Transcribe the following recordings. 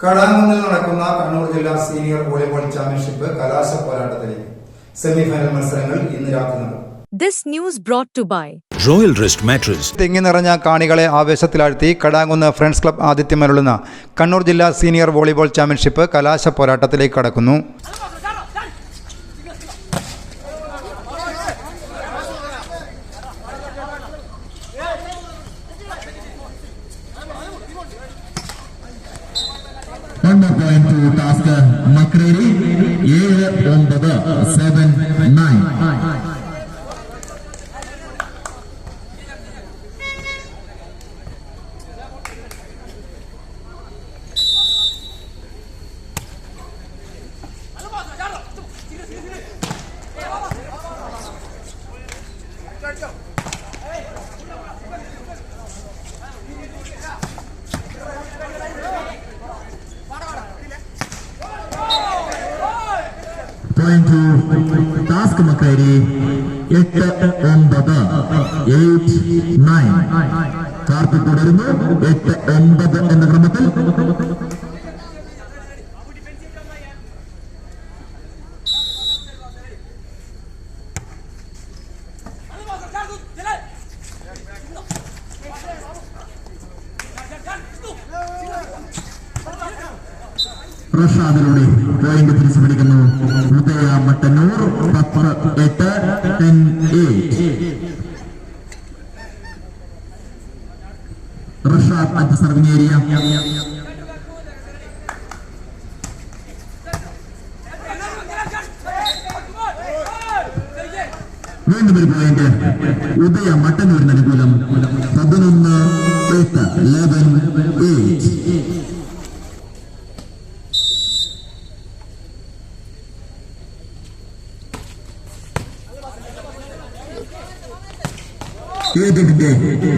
കടാങ്കുന്നിൽ നടക്കുന്ന കണ്ണൂർ ജില്ലാ senior volleyball championship കലാശ പോരാട്ടത്തിലേക്ക് സെമിഫൈനൽ മത്സരങ്ങൾ ഇന്ന് രാത്രി നടക്കും This news brought to by Royal Rest Mattress തിങ്ങി നിറഞ്ഞ കാണികളെ ആവേശത്തിലാഴ്ത്തി കടാങ്ങുന്ന ഫ്രണ്ട്സ് ക്ലബ് ആതിഥ്യമരുളുന്ന കണ്ണൂർ ജില്ലാ സീനിയർ വോളിബോൾ ചാമ്പ്യൻഷിപ്പ് കലാശ പോരാട്ടത്തിലേക്ക് കടക്കുന്നു. ഒന്ന് പോയിന്റ് ടു ടാസ്ക് മക്രേരി ഏഴ് ഒമ്പത് seven nine point Task Makkari എട്ട് ഒമ്പത് എയ്റ്റ് നയൻ കാർത്തി തുടരുന്നു. എട്ട് ഒമ്പത് എന്ന ക്രമത്തിൽ. റഷാദിലൂടെ പോയിന്റ് പിടിക്കുന്നു ഉദയ മട്ടന്നൂർ പത്ത് എട്ട് ten eight Rashad at serving area വീണ്ടും ഒരു പോയിന്റ് ഉദയ മട്ടന്നൂരിന് അനുകൂലം. പതിനൊന്ന് എട്ട് ലെവൻ എയ്റ്റ് ഏതിന്റെ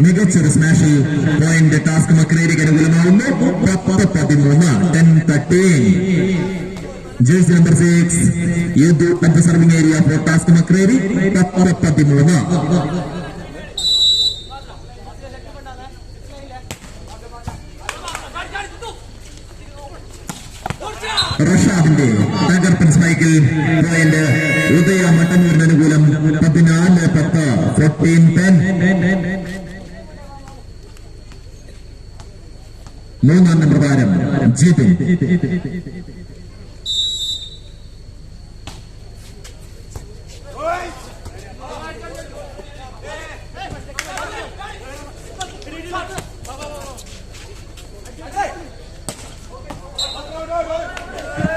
മികച്ചൊരു സ്മാഷിൽ പോയിന്റ് ടാസ്ക് മക്രേരിക്ക് അനുകൂലമാവുന്നു പത്ത് പതിമൂന്ന് ten thirteen jersey number six ഏതു at serving area for Task Makreri പത്ത് പതിമൂന്ന്. റഷാദിന്റെ തകർപ്പൻ സ്പൈക്കിൽ പോയിന്റ് ഉദയ മട്ടന്നൂരിന് അനുകൂലം പതിനാല് പത്ത് ഫോർട്ടീൻ ടെൻ മൂന്നാം നമ്പർ താരം ജിതിൻ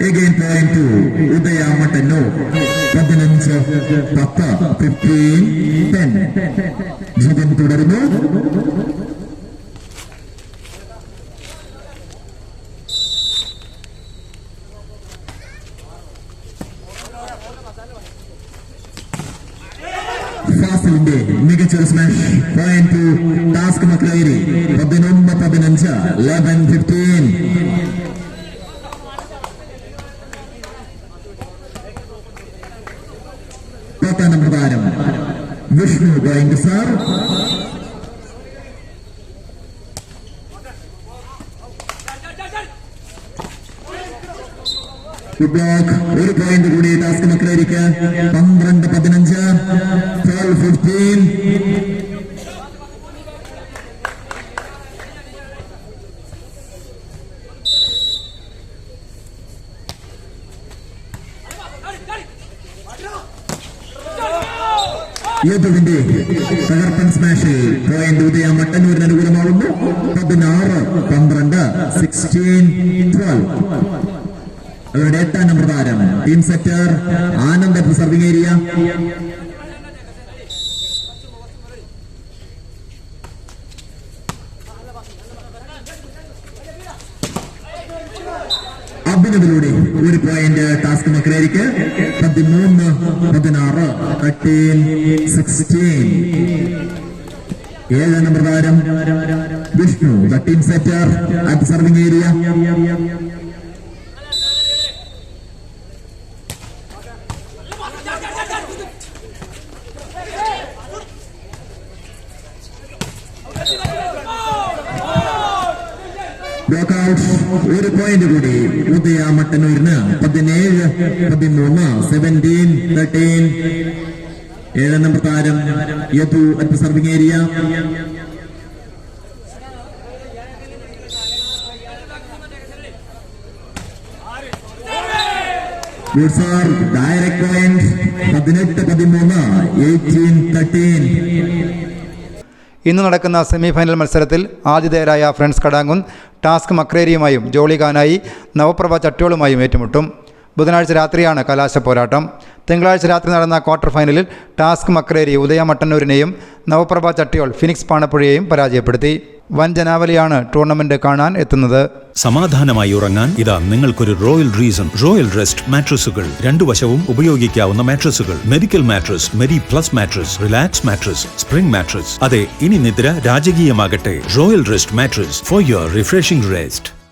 Again point to ഉദയ മട്ടന്നൂർ പതിനഞ്ച് പത്ത് ഫിഫ്റ്റീൻ ടെൻ ജിതിൻ തുടരുന്നു. ഫാസിലിന്റെ മികച്ചൊരു സ്മാഷ് പോയിന്റ് ടാസ്ക് മക്ലൈരി പതിനൊന്ന് പതിനഞ്ച് ലെവൻ ഫിഫ്റ്റീൻ പത്താം നമ്പർ താരം വിഷ്ണു ഗോയിങ് സാർ. ഒരു പോയിന്റ് കൂടി ടാസ്ക് മക്കളായിരിക്കാം പന്ത്രണ്ട് പതിനഞ്ച്. ട്വൽവ് ഫിഫ്റ്റീൻ യദുവിന്റെ തകർപ്പൻ സ്മാഷിൽ പോയിന്റ് ഉദയ മട്ടന്നൂരിന് അനുകൂലമാകുന്നു. പതിനാറ് പന്ത്രണ്ട് സിക്സ്റ്റീൻ ട്വൽവ് അവരുടെ എട്ടാം നമ്പർ താരം team setter Anand serving area അഭിനവിലൂടെ ഒരു പോയിന്റ് ടാസ്ക് മക്രേരിക്ക് പതിമൂന്ന് പതിനാറ് തേർട്ടീൻ സിക്സ്റ്റീൻ ഏഴാം നമ്പർ താരം Vishnu team setter at serving area block out ഒരു പോയിന്റ് കൂടി ഉദയ മട്ടന്നൂരിന് പതിനേഴ് പതിമൂന്ന് സെവന്റീൻ തേർട്ടീൻ ഏഴ് നമ്പർ താരം യദു അറ്റ് സർവിംഗ് ഏരിയ ഇന്ന് നടക്കുന്ന സെമിഫൈനൽ മത്സരത്തിൽ ആതിഥേയരായ ഫ്രണ്ട്സ് കടാങ്കുൻ ടാസ്ക് മക്രേരിയുമായും ജോളി ഖാനായി നവപ്രഭ ചട്ടുകളുമായും ഏറ്റുമുട്ടും. ബുധനാഴ്ച രാത്രിയാണ് കലാശ പോരാട്ടം. തിങ്കളാഴ്ച രാത്രി നടന്ന ക്വാർട്ടർ ഫൈനലിൽ ടാസ്ക് മക്രേരി ഉദയ മട്ടന്നൂരിനെയും നവപ്രഭ ചട്ടിയോൾ ഫിനിക്സ് പാണപ്പുഴയെയും പരാജയപ്പെടുത്തി. വൻ ജനാവലിയാണ് ടൂർണമെന്റ് കാണാൻ എത്തുന്നത്. സമാധാനമായി ഉറങ്ങാൻ ഇതാ നിങ്ങൾക്കൊരു റോയൽ റീസൺ റോയൽ റെസ്റ്റ് മാട്രസുകൾ. രണ്ടു വശവും ഉപയോഗിക്കാവുന്ന മാട്രസുകൾ. Medical mattress merry plus mattress relax mattress spring mattress. അതെ ഇനി നിദ്ര രാജകീയമാകട്ടെ. Royal Rest mattress for your refreshing rest.